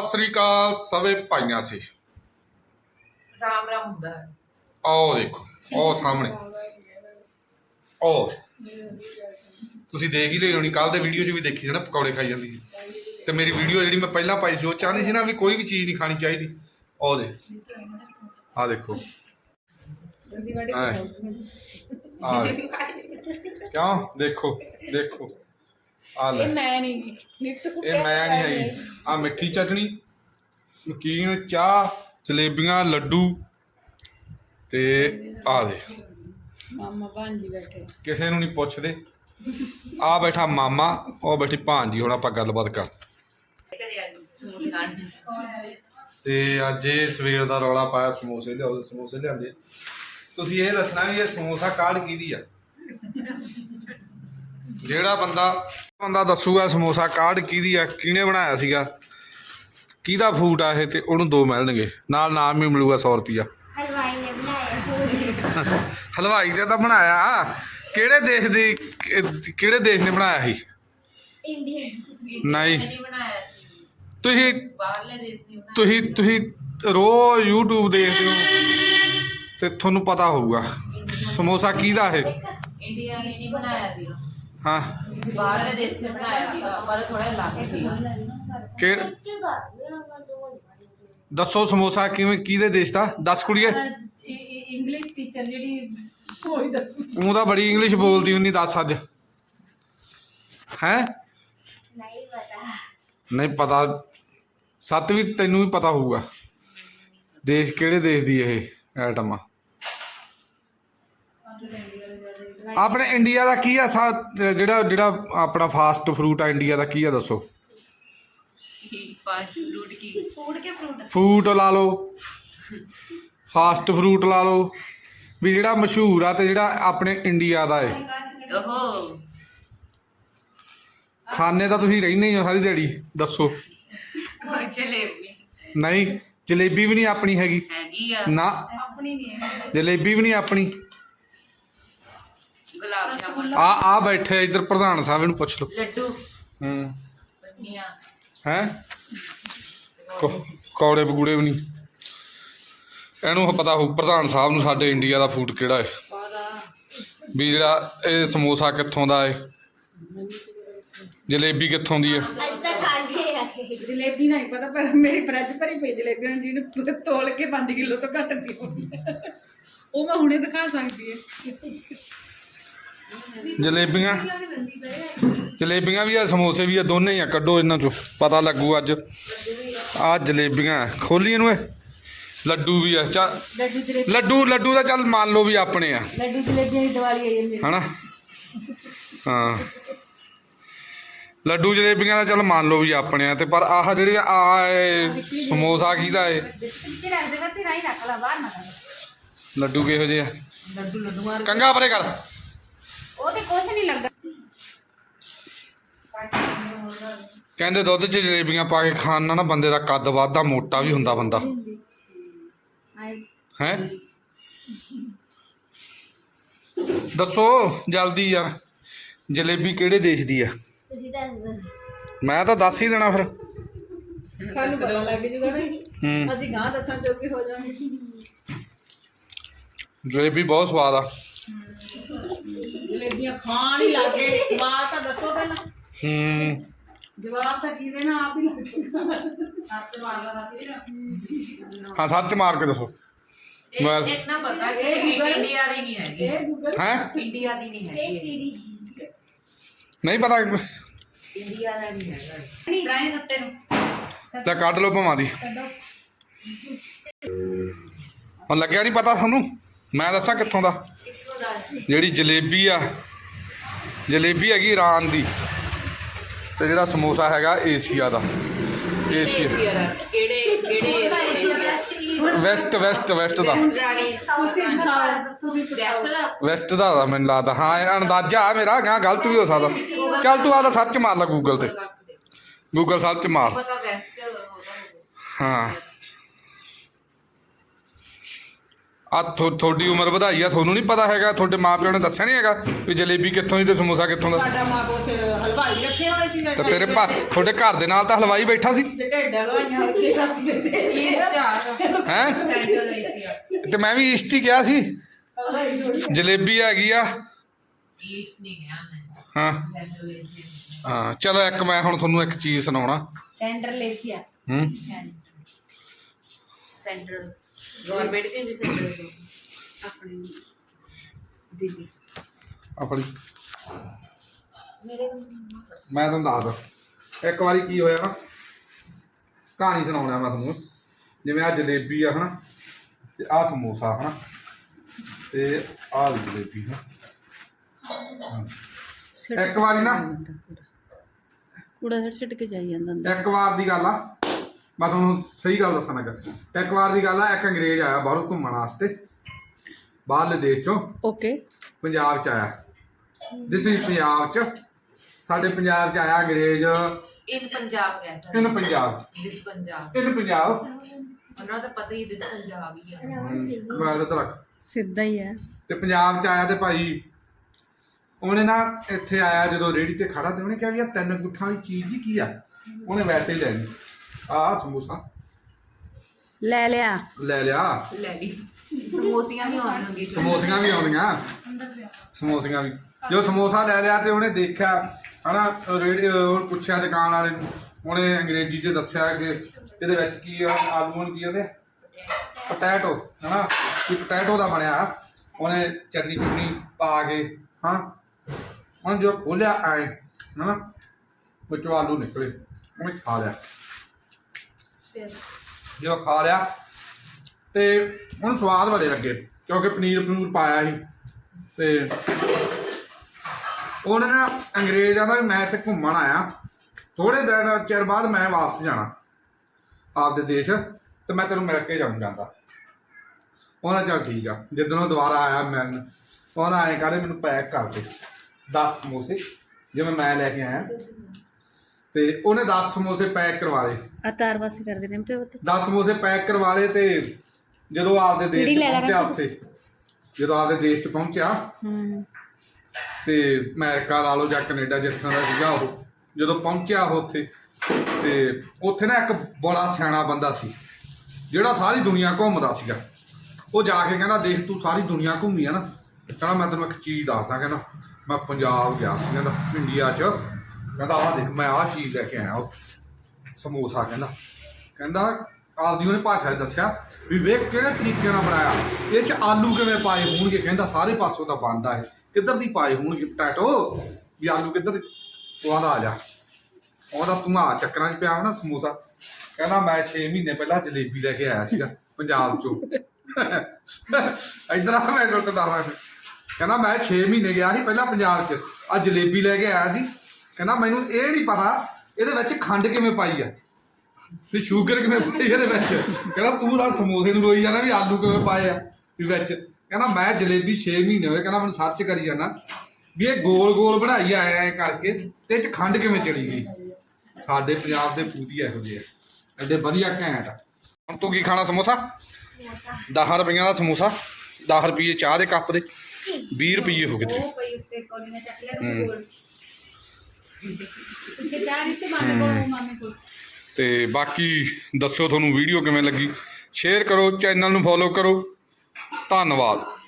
ਸਤਿ ਸ੍ਰੀ ਅਕਾਲ ਸਵੇ ਭਾਈਆਂ ਸੀ। ਰਾਮ ਰਾਮ ਹੁੰਦਾ ਹੈ। ਆਓ ਦੇਖੋ ਉਹ ਸਾਹਮਣੇ। ਉਹ ਤੁਸੀਂ ਦੇਖ ਹੀ ਲਈ ਹੋਣੀ ਕੱਲ ਦੇ ਵੀਡੀਓ 'ਚ ਵੀ ਦੇਖੀ ਸੀ ਨਾ ਪਕੌੜੇ ਖਾਈ ਜਾਂਦੀ ਸੀ। ਤੇ ਮੇਰੀ ਵੀਡੀਓ ਜਿਹੜੀ ਮੈਂ ਪਹਿਲਾਂ ਪਾਈ ਸੀ ਉਹ ਚਾਹੁੰਦੀ ਸੀ ਨਾ ਵੀ ਕੋਈ ਵੀ ਚੀਜ਼ ਨਹੀਂ ਖਾਣੀ ਚਾਹੀਦੀ। ਉਹ ਦੇ ਆ ਦੇਖੋ। ਆ। ਕਿਉਂ? ਦੇਖੋ ਦੇਖੋ। ਆ ਲੈ। ਇਹ ਮੈਂ ਨਹੀਂ ਨਿੱਤ ਇਹ ਮੈਂ ਨਹੀਂ ਹੈਗੀ ਆ ਮਿੱਠੀ ਚਟਣੀ ਨਮਕੀਨ ਚਾਹ ਜਲੇਬੀਆਂ ਲੱਡੂ ਤੇ ਆ ਦੇ। ਮਾਮਾ ਭਾਂਜੀ ਬੈਠੇ। ਕਿਸੇ ਨੂੰ ਨਹੀਂ ਪੁੱਛਦੇ। ਆ ਬੈਠਾ ਮਾਮਾ ਉਹ ਬੈਠੀ ਭਾਂਜੀ ਹੁਣ ਆਪਾਂ ਗੱਲਬਾਤ ਕਰ। ਤੇ ਅੱਜ ਇਹ ਸਵੇਰ ਦਾ ਰੌਲਾ ਪਾਇਆ ਸਮੋਸੇ ਲਿਆਓ ਸਮੋਸੇ ਲਿਆਂਦੇ। ਤੁਸੀਂ ਇਹ ਦੱਸਣਾ ਵੀ ਇਹ ਸਮੋਸਾ ਕਾਢ ਕਿਹਦੀ ਆ? ਜਿਹੜਾ ਬੰਦਾ ਬੰਦਾ ਦੱਸੂਗਾ ਸਮੋਸਾ ਕਾਢ ਕਿਹਦੀ ਆ ਕਿਹਨੇ ਬਣਾਇਆ ਸੀਗਾ? ਕਿਹਦਾ ਫੂਡ ਆ ਇਹ ਤੇ ਉਹਨੂੰ ਦੋ ਮਿਲਣਗੇ। ਨਾਲ ਨਾਮ ਵੀ ਮਿਲੂਗਾ 100 ਰੁਪਿਆ ਹਲਵਾਈ ਨੇ ਬਣਾਇਆ ਸਮੋਸੇ ਹਲਵਾਈ ਨੇ ਤਾਂ ਬਣਾਇਆ। ਕਿਹੜੇ ਦੇਸ਼ ਦੇ ਕਿਹੜੇ ਦੇਸ਼ ਨੇ ਬਣਾਇਆ ਸੀ? ਇੰਡੀਆ। ਨਹੀਂ। ਨਹੀਂ ਬਣਾਇਆ ਸੀ। ਤੁਸੀਂ ਬਾਹਰਲੇ ਦੇਸ਼ ਦੀ ਬਣਾਇਆ ਤੁਸੀਂ ਤੁਸੀਂ ਰੋਜ਼ YouTube ਦੇਖਦੇ ਹੋ ਤੇ ਤੁਹਾਨੂੰ ਪਤਾ ਹੋਊਗਾ। ਸਮੋਸਾ ਕਿਹਦਾ ਇਹ? ਇੰਡੀਆ ਨੇ ਨਹੀਂ ਬਣਾਇਆ ਸੀ ਹਾਂ। ਕਿਸੇ ਬਾਹਰਲੇ ਦੇਸ਼ ਨੇ ਬਣਾਇਆ ਸੀ ਪਰ ਥੋੜਾ ਅਲੱਗ ਸੀਗਾ ਕਿ ਕਿਉਂ ਕਰ ਰਿਹਾ ਦੋ ਦੱਸੋ ਸਮੋਸਾ ਕਿਵੇਂ ਕਿਹਦੇ ਦੇਸ਼ ਦਾ? ਦੱਸ ਕੁੜੀਏ। ਇੰਗਲਿਸ਼ ਟੀਚਰ ਜਿਹੜੀ ਕੋਈ ਦੱਸ। ਤੂੰ ਤਾਂ ਬੜੀ ਇੰਗਲਿਸ਼ ਬੋਲਦੀ ਹੁੰਨੀ ਦੱਸ ਅੱਜ। ਹੈ? ਨਹੀਂ ਪਤਾ। ਨਹੀਂ ਪਤਾ। ਸੱਤ ਵੀ ਤੈਨੂੰ ਵੀ ਪਤਾ ਹੋਊਗਾ। ਦੇਸ਼ ਕਿਹੜੇ ਦੇਸ਼ ਦੀ ਇਹ ਆਈਟਮ ਆ। ਆਪਣੇ ਇੰਡੀਆ ਦਾ ਕੀ ਆ ਸਾ ਜਿਹੜਾ ਜਿਹੜਾ ਆਪਣਾ ਫਾਸਟ ਫਰੂਟ ਆ ਇੰਡੀਆ ਦਾ ਕੀ ਆ ਦੱਸੋ? ਫਾਸਟ ਫੂਡ ਕੀ? ਫੂਡ ਕੇ ਫਰੂਟ ਫਰੂਟ ਲਾ ਲਓ। ਫਾਸਟ ਫਰੂਟ ਲਾ ਲਓ। ਵੀ ਜਿਹੜਾ ਮਸ਼ਹੂਰ ਆ ਤੇ ਜਿਹੜਾ ਆਪਣੇ ਇੰਡੀਆ ਦਾ ਏ। ਓਹੋ। ਖਾਣੇ ਤਾਂ ਤੁਸੀਂ ਰਹਿੰਦੇ ਹੀ ਹੋ ਸਾਰੀ ਦਿਹਾੜੀ ਦੱਸੋ। ਜਲੇਬੀ। ਨਹੀਂ ਜਲੇਬੀ ਵੀ ਨਹੀਂ ਆਪਣੀ ਹੈਗੀ। ਹੈਗੀ ਆ। ਨਾ। ਆਪਣੀ ਨਹੀਂ ਹੈ ਜਲੇਬੀ ਵੀ ਨਹੀਂ ਆਪਣੀ। ਗੁਲਾਬ ਜਾਮੁਨ ਆ ਆ ਬੈਠੇ ਇੱਧਰ ਪ੍ਰਧਾਨ ਸਾਹਿਬ ਨੂੰ ਪੁੱਛ ਲਓ। ਲੱਡੂ। ਹੂੰ। ਬਸਨੀਆਂ ਹੈ? ਕੌੜੇ ਬਗੂੜੇ ਵੀ ਨਹੀਂ। ਇਹਨੂੰ ਪਤਾ ਹੋਊ ਪ੍ਰਧਾਨ ਸਾਹਿਬ ਨੂੰ ਸਾਡੇ ਇੰਡੀਆ ਦਾ ਫੂਡ ਕਿਹੜਾ ਹੈ ਵੀ ਜਿਹੜਾ ਇਹ ਸਮੋਸਾ ਕਿੱਥੋਂ ਦਾ ਹੈ ਜਲੇਬੀ ਕਿੱਥੋਂ ਦੀ ਹੈ ਜਲੇਬੀ ਦਾ ਨਹੀਂ ਪਤਾ ਪਰ ਮੇਰੀ ਫਰਿੱਜ ਭਰੀ ਪਈ ਜਲੇਬੀ ਨੂੰ ਜਿਹਨੂੰ ਤੋਲ ਕੇ 5 ਕਿਲੋ ਤੋਂ ਘੱਟ ਨਹੀਂ ਹੋਣੀ। ਉਹ ਮੈਂ ਹੁਣੇ ਦਿਖਾ ਸਕਦੀ ਹੈ ਜਲੇਬੀਆਂ। ਜਲੇਬੀਆਂ ਵੀ ਆ ਸਮੋਸੇ ਵੀ ਆ ਦੋਨੇ ਹੀ ਆ ਕੱਢੋ ਇਹਨਾਂ ਚੋਂ ਪਤਾ ਲੱਗੂ ਅੱਜ। ਆ ਜਲੇਬੀਆਂ ਖੋਲੀ ਇਹਨੂੰ ਇਹ। ਲੱਡੂ ਵੀ ਆ ਚੱਲ ਲੱਡੂ ਜਲੇਬੀ ਲੱਡੂ ਲੱਡੂ ਦਾ ਚੱਲ ਮੰਨ ਲਓ ਵੀ ਆਪਣੇ ਆ। ਲੱਡੂ ਜਲੇਬੀਆਂ ਦੀ ਦੀਵਾਲੀ ਆਈ ਹੈ ਮੇਰੀ ਹਨਾ? ਹਾਂ। ਲੱਡੂ ਜਲੇਬੀਆਂ ਦਾ ਚੱਲ ਮੰਨ ਲਓ ਵੀ ਆਪਣੇ ਆ ਤੇ ਪਰ ਆਹ ਜਿਹੜੀ ਆ ਇਹ ਸਮੋਸਾ ਕਿਹਦਾ ਏ ਕਿੱਥੇ ਰੱਖ ਦੇਣਾ ਤੇ ਰਾਈ ਰੱਖ ਲਾ ਬਾਹਰ ਨਾ ਲੱਡੂ ਕਿਹੋ ਜਿਹੇ ਆ? ਲੱਡੂ ਲੱਡੂਆਂ ਕੰਗਾ ਪਰੇ ਕਰ। ਉਹ ਤੇ ਕੁਝ ਨਹੀਂ ਲੱਗਦਾ। ਕਹਿੰਦੇ ਦੁੱਧ 'ਚ ਜਲੇਬੀਆਂ ਪਾ ਕੇ ਖਾਣ ਨਾਲ ਨਾ ਬੰਦੇ ਦਾ ਕੱਦ ਵੱਧਦਾ ਮੋਟਾ ਵੀ ਹੁੰਦਾ ਬੰਦਾ। ਹੈ? ਦੱਸੋ ਜਲਦੀ ਯਾਰ ਜਲੇਬੀ ਕਿਹੜੇ ਦੇਸ਼ ਦੀ ਆ? ਤੁਸੀਂ ਦੱਸ ਦਿਓ। ਮੈਂ ਤਾਂ ਦੱਸ ਹੀ ਦੇਣਾ ਫਿਰ। ਸਾਨੂੰ ਪਤਾ ਲੱਗ ਜੂਗਾ ਨਾ। ਹੂੰ। ਅਸੀਂ ਗਾਂ ਦੱਸਣ ਜੋਗੇ ਹੋ ਜਾਵਾਂਗੇ। ਜਲੇਬੀ ਬਹੁਤ ਸਵਾਦ ਆ। ਜਲੇਬੀਆਂ ਖਾਣ ਹੀ ਲੱਗੇ ਜਵਾਬ ਤਾਂ ਦੱਸੋ ਪਹਿਲਾਂ। ਹੂੰ। ਜਵਾਬ ਤਾਂ ਕੀ ਦੇਣਾ ਆਪ ਹੀ ਸੱਚ ਮਾਰ ਲਾ ਦਾ ਹਾਂ ਸੱਚ ਮਾਰ ਕੇ ਦੱਸੋ। ਮੈਂ- ਇਹ ਇਤਨਾ ਪਤਾ ਕਿ ਇਹ ਇੰਡੀਆ ਦੀ ਨਹੀਂ ਹੈਗੀ। ਇਹ ਗੂਗਲ ਹੈ? ਇੰਡੀਆ ਦੀ ਨਹੀਂ ਇਹ ਹੈਗੀ ਸੀਰੀ। ਨਹੀਂ ਪਤਾ। ਇੰਡੀਆ ਦਾ ਨਹੀਂ ਹੈਗਾ। ਟਰਾਈ ਸੱਤੇ ਨੂੰ। ਤਾਂ ਕੱਢ ਲਓ ਭਵਾਂ ਦੀ। ਹੁਣ ਲੱਗਿਆ ਨਹੀਂ ਪਤਾ ਤੁਹਾਨੂੰ? ਮੈਂ ਦੱਸਾਂ ਕਿੱਥੋਂ ਦਾ। ਜਿਹੜੀ ਜਲੇਬੀ ਆ ਜਲੇਬੀ ਹੈਗੀ ਈਰਾਨ ਦੀ ਤੇ ਜਿਹੜਾ ਸਮੋਸਾ ਹੈਗਾ ਏਸ਼ੀਆ ਦਾ ਏਸ਼ੀਆ। ਕਿਹੜੇ ਕਿਹੜੇ ਵੈਸਟ ਵੈਸਟ ਵੈਸਟ ਦਾ। ਵੈਸਟ ਦਾ ਦਾ ਮੈਨੂੰ ਲੱਗਦਾ। ਹਾਂ ਅੰਦਾਜ਼ਾ ਆ ਮੇਰਾ ਗਾ ਗਲਤ ਵੀ ਹੋ ਸਕਦਾ। ਚੱਲ ਤੂੰ ਆਦਾ ਸਰਚ ਮਾਰ ਲੈ ਗੂਗਲ ਤੇ। ਗੂਗਲ ਸਰਚ ਮਾਰ। ਹਾਂ। ਆ ਤੁਹਾਡੀ ਉਮਰ ਵਧਾਈ ਆ ਤੁਹਾਨੂੰ ਨਹੀਂ ਪਤਾ ਹੈਗਾ ਤੁਹਾਡੇ ਮਾਪਿਆਂ ਨੇ ਦੱਸਿਆ ਨਹੀਂ ਹੈਗਾ ਵੀ ਜਲੇਬੀ ਕਿੱਥੋਂ ਦੀ ਤੇ ਸਮੋਸਾ ਕਿੱਥੋਂ ਦਾ? ਸਾਡਾ ਮਾਂ ਪਿਓ ਉੱਥੇ ਹਲਵਾਈ ਰੱਖੇ ਹੋਏ ਸੀ ਤੇ ਤੇਰੇ ਭਾ ਤੁਹਾਡੇ ਘਰ ਦੇ ਨਾਲ ਤਾਂ ਹਲਵਾਈ ਬੈਠਾ ਸੀ? ਜੇ ਢੇਡ ਹਲਵਾਈਆਂ ਉੱਥੇ ਰੱਖਦੇ ਤੇ ਇਹ ਚਾਰ ਹੈ? ਸੈਂਟਰ ਲਈ ਸੀ ਤੇ ਮੈਂ ਵੀ ਈਸਟ ਹੀ ਕਿਹਾ ਸੀ। ਜਲੇਬੀ ਹੈਗੀ ਆ। ਈਸ ਨਹੀਂ ਗਿਆ ਮੈਂ। ਹਾਂ। ਚਲੋ ਇੱਕ ਮੈਂ ਹੁਣ ਤੁਹਾਨੂੰ ਇੱਕ ਚੀਜ਼ ਸੁਣਾਉਣਾ। ਸੈਂਟਰ ਸੀ ਹੂੰ। ਸੈਂਟਰ। ਗਵਰਨਮੈਂਟ ਕੇ ਜੀ ਸੈਂਟਰ ਤੋਂ ਆਪਣੀ ਦਿੱਲੀ। ਆਪਣੀ। ਮੇਰੇ ਮੈਂ ਤੁਹਾਨੂੰ ਦੱਸਦਾ ਇੱਕ ਵਾਰੀ ਕੀ ਹੋਇਆ ਨਾ ਕਹਾਣੀ ਸੁਣਾਉਣਾ ਮੈਂ ਤੁਹਾਨੂੰ। ਜਿਵੇਂ ਆ ਜਲੇਬੀ ਆ ਹਨਾ ਤੇ ਆ ਸਮੋਸਾ ਹਨਾ ਤੇ ਆ ਜਲੇਬੀ ਹਨਾ। ਇੱਕ ਵਾਰੀ ਨਾ ਕੂੜਾ ਛੱਡ ਕੇ ਜਾਈ ਜਾਂਦਾ ਇੱਕ ਵਾਰ ਦੀ ਗੱਲ ਆ। ਮੈਂ ਤੁਹਾਨੂੰ ਸਹੀ ਗੱਲ ਦੱਸਣ ਲੱਗਾ ਇੱਕ। ਵਾਰ ਦੀ ਗੱਲ ਆ ਇੱਕ ਅੰਗਰੇਜ਼ ਆਇਆ ਬਾਹਰੋਂ ਘੁੰਮਣ ਵਾਸਤੇ। ਬਾਹਰਲੇ ਦੇਸ਼ ਚੋਂ। ਓਕੇ। ਪੰਜਾਬ ਚ ਆਇਆ। ਦਿਸ ਇਜ਼ ਪੰਜਾਬ ਚ। ਸਾਡੇ ਪੰਜਾਬ ਚ ਆਇਆ ਅੰਗਰੇਜ਼। ਇਨ ਪੰਜਾਬ ਗਿਆ sir in Punjab this Punjab in Punjab ਉਹਨਾਂ ਦਾ ਪਤਾ ਹੀ ਦਿਸ ਪੰਜਾਬ ਹੀ ਆ। ਮੈਂ ਤਾਂ ਰੱਖ। ਸਿੱਧਾ ਹੀ ਹੈ ਤੇ ਪੰਜਾਬ ਚ ਆਇਆ ਤੇ ਭਾਈ ਉਹਨੇ ਨਾ ਇੱਥੇ ਆਇਆ ਜਦੋਂ ਰੇੜੀ ਤੇ ਖੜਾ ਤੇ ਉਹਨੇ ਕਿਹਾ ਵੀ ਆ ਤਿੰਨ ਗੁੱਠਾਂ ਵਾਲੀ ਚੀਜ਼ ਹੀ ਕੀ ਆ? ਉਹਨੇ ਵੈਸੇ ਹੀ ਲੈ ਲਈ। ਆਹ ਸਮੋਸਾ। ਲੈ ਲਿਆ। ਲੈ ਲਿਆ। ਲੈ ਲਈ। ਸਮੋਸੀਆਂ ਵੀ ਆਉਂਦੀਆਂ ਹੁੰਦੀਆਂ। ਸਮੋਸੀਆਂ ਵੀ ਆਉਂਦੀਆਂ। ਸਮੋਸੀਆਂ ਵੀ। ਜੋ ਸਮੋਸਾ ਲੈ ਲਿਆ ਤੇ ਉਹਨੇ ਦੇਖਿਆ ਹਨਾ ਉਹ ਰੇੜੀ ਉਹ ਪੁੱਛਿਆ ਦੁਕਾਨ ਵਾਲੇ ਨੂੰ। ਉਹਨੇ ਅੰਗਰੇਜ਼ੀ 'ਚ ਦੱਸਿਆ ਕਿ ਇਹਦੇ ਵਿੱਚ ਕੀ ਆ ਆਲੂ ਨੂੰ ਕੀ ਕਹਿੰਦੇ ਪੋਟੈਟੋ ਹਨਾ ਕਿ ਪੋਟੈਟੋ ਦਾ ਬਣਿਆ। ਉਹਨੇ ਚਟਨੀ ਚੁਟਨੀ ਪਾ ਕੇ ਹਾਂ ਹੁਣ ਜੋ ਖੋਲਿਆ ਆਏ ਹਨਾ ਵਿੱਚੋਂ ਆਲੂ ਨਿਕਲੇ ਉਹਨੇ ਖਾ ਲਿਆ। ਜਦੋਂ ਖਾ ਲਿਆ ਤੇ ਹੁਣ ਸਵਾਦ ਬੜੇ ਲੱਗੇ, ਕਿਉਂਕਿ ਪਨੀਰ ਪਨੂਰ ਪਾਇਆ ਸੀ। ਤੇ ਉਹਨੇ ਨਾ ਅੰਗਰੇਜ਼ਾਂ ਦਾ ਵੀ ਮੈਂ ਇੱਥੇ ਘੁੰਮਣ ਆਇਆ। ਥੋੜੇ ਦਿਨ ਚਿਰ ਬਾਅਦ ਮੈਂ ਵਾਪਸ ਜਾਣਾ ਆਪਦੇ ਦੇਸ਼ ਤੇ ਮੈਂ ਤੈਨੂੰ ਮਿਲ ਕੇ ਜਾਊਂ ਜਾਂਦਾ। ਉਹਨਾਂ ਚੱਲ ਠੀਕ ਆ ਜਦੋਂ ਦੁਬਾਰਾ ਆਇਆ ਮਿਲਣ ਉਹਨਾਂ ਐਂ ਕਹਿੰਦੇ ਮੈਨੂੰ ਪੈਕ ਕਰ ਦੇ 10 ਸਮੋਸੇ, ਜਿਵੇਂ ਮੈਂ ਲੈ ਕੇ ਆਇਆ। ਤੇ ਉਹਨੇ 10 ਸਮੋਸੇ ਪੈਕ ਕਰਵਾ ਲਏ। ਆ ਤਾਰ ਵਾਸੀ ਕਰਦੇ ਨੇ ਤੇ ਉੱਤੇ 10 ਸਮੋਸੇ ਪੈਕ ਕਰਵਾ ਲਏ ਤੇ ਜਦੋਂ ਆਪਦੇ ਦੇਸ਼ ਚ ਪਹੁੰਚਿਆ? ਉੱਥੇ ਜਦੋਂ ਆਪਦੇ ਦੇਸ਼ ਚ ਪਹੁੰਚਿਆ ਹੂੰ। ਤੇ ਅਮਰੀਕਾ ਲਾ ਲਓ ਜਾਂ ਕੈਨੇਡਾ ਜਿੱਥੋਂ ਦਾ ਸੀਗਾ ਉਹ ਜਦੋਂ ਪਹੁੰਚਿਆ ਉਹ ਉੱਥੇ ਤੇ ਉੱਥੇ ਨਾ ਇੱਕ ਬੜਾ ਸਿਆਣਾ ਬੰਦਾ ਸੀ ਜਿਹੜਾ ਸਾਰੀ ਦੁਨੀਆ ਘੁੰਮਦਾ ਸੀਗਾ। ਉਹ ਜਾ ਕੇ ਕਹਿੰਦਾ ਦੇਖ ਤੂੰ ਸਾਰੀ ਦੁਨੀਆ ਘੁੰਮੀ ਆ ਨਾ। ਕਹਿੰਦਾ ਮੈਂ ਤੈਨੂੰ ਇੱਕ ਚੀਜ਼ ਦੱਸਦਾ ਕਹਿੰਦਾ ਮੈਂ ਪੰਜਾਬ ਗਿਆ ਸੀ ਕਹਿੰਦਾ ਇੰਡੀਆ 'ਚ ਕਹਿੰਦਾ ਆਹ ਦੇਖ, ਮੈਂ ਆਹ ਚੀਜ਼ ਲੈ ਕੇ ਆਇਆ ਉਹ ਸਮੋਸਾ ਕਹਿੰਦਾ। ਕਹਿੰਦਾ ਆਪਦੀ ਉਹਨੇ ਭਾਸ਼ਾ 'ਚ ਦੱਸਿਆ ਵੀ ਵੇਖ ਕਿਹੜੇ ਤਰੀਕੇ ਨਾਲ ਬਣਾਇਆ। ਇਹ 'ਚ ਆਲੂ ਕਿਵੇਂ ਪਾਏ ਹੋਣਗੇ ਕਹਿੰਦਾ, ਸਾਰੇ ਪਾਸੋਂ ਤਾਂ ਬਣਦਾ ਹੈ ਕਿੱਧਰ ਦੀ ਪਾਏ ਹੋਣਗੇ ਪਟੈਟੋ? ਵੀ ਆਲੂ ਕਿੱਧਰ ਦੀ? ਉਹ ਆ ਜਾ। ਉਹਦਾ ਤੂੰ ਆ ਚੱਕਰਾਂ 'ਚ ਪਿਆ ਹੋਣਾ ਸਮੋਸਾ। ਕਹਿੰਦਾ, ਮੈਂ 6 ਮਹੀਨੇ ਪਹਿਲਾਂ ਜਲੇਬੀ ਲੈ ਕੇ ਆਇਆ ਸੀਗਾ ਪੰਜਾਬ 'ਚੋਂ। ਇਧਰ ਆ, ਮੈਂ ਗੱਲ ਤਾਂ ਕਹਿੰਦਾ, ਮੈਂ 6 ਮਹੀਨੇ ਗਿਆ ਸੀ ਪਹਿਲਾਂ ਪੰਜਾਬ 'ਚ। ਆ ਜਲੇਬੀ ਲੈ ਕੇ ਆਇਆ ਸੀ। ਕਹਿੰਦਾ ਮੈਨੂੰ ਇਹ ਨਹੀਂ ਪਤਾ ਇਹਦੇ ਵਿੱਚ ਖੰਡ ਕਿਵੇਂ ਪਾਈ ਆ। ਵੀ ਸ਼ੂਗਰ ਕਿਵੇਂ ਪਾਈ ਇਹਦੇ ਵਿੱਚ। ਕਹਿੰਦਾ ਤੂੰ ਤਾਂ ਸਮੋਸੇ ਨੂੰ ਰੋਈ ਜਾਣਾ ਵੀ ਆਲੂ ਕਿਵੇਂ ਪਾਏ ਆ ਵੀ ਵਿੱਚ। ਕਹਿੰਦਾ ਮੈਂ ਜਲੇਬੀ 6 ਮਹੀਨੇ ਹੋਏ ਕਹਿੰਦਾ ਮੈਨੂੰ ਸਰਚ ਕਰੀ ਜਾਣਾ ਵੀ ਇਹ ਗੋਲ ਗੋਲ ਬਣਾਈ ਐ ਐ ਕਰਕੇ ਤੇ ਇਹ ਚ ਖੰਡ ਕਿਵੇਂ ਚਲੀ ਗਈ। ਸਾਡੇ ਪੰਜਾਬ ਦੇ ਪੂਤੀ ਇਹੋ ਜਿਹੇ ਆ। ਐਡੇ ਵਧੀਆ ਘੈਂਟ ਆ। ਹੁਣ ਤੂੰ ਕੀ ਖਾਣਾ ਸਮੋਸਾ? 10 ਰੁਪਈਆਂ ਦਾ ਸਮੋਸਾ। 10 ਰੁਪਏ ਚਾਹ ਦੇ ਕੱਪ ਦੇ। 20 ਰੁਪਏ ਹੋ ਗਏ ਤੇਰੇ। ਤੇ ਬਾਕੀ ਦੱਸੋ ਤੁਹਾਨੂੰ ਵੀਡੀਓ ਕਿਵੇਂ ਲੱਗੀ? ਸ਼ੇਅਰ ਕਰੋ ਚੈਨਲ ਨੂੰ ਫੋਲੋ ਕਰੋ। ਧੰਨਵਾਦ।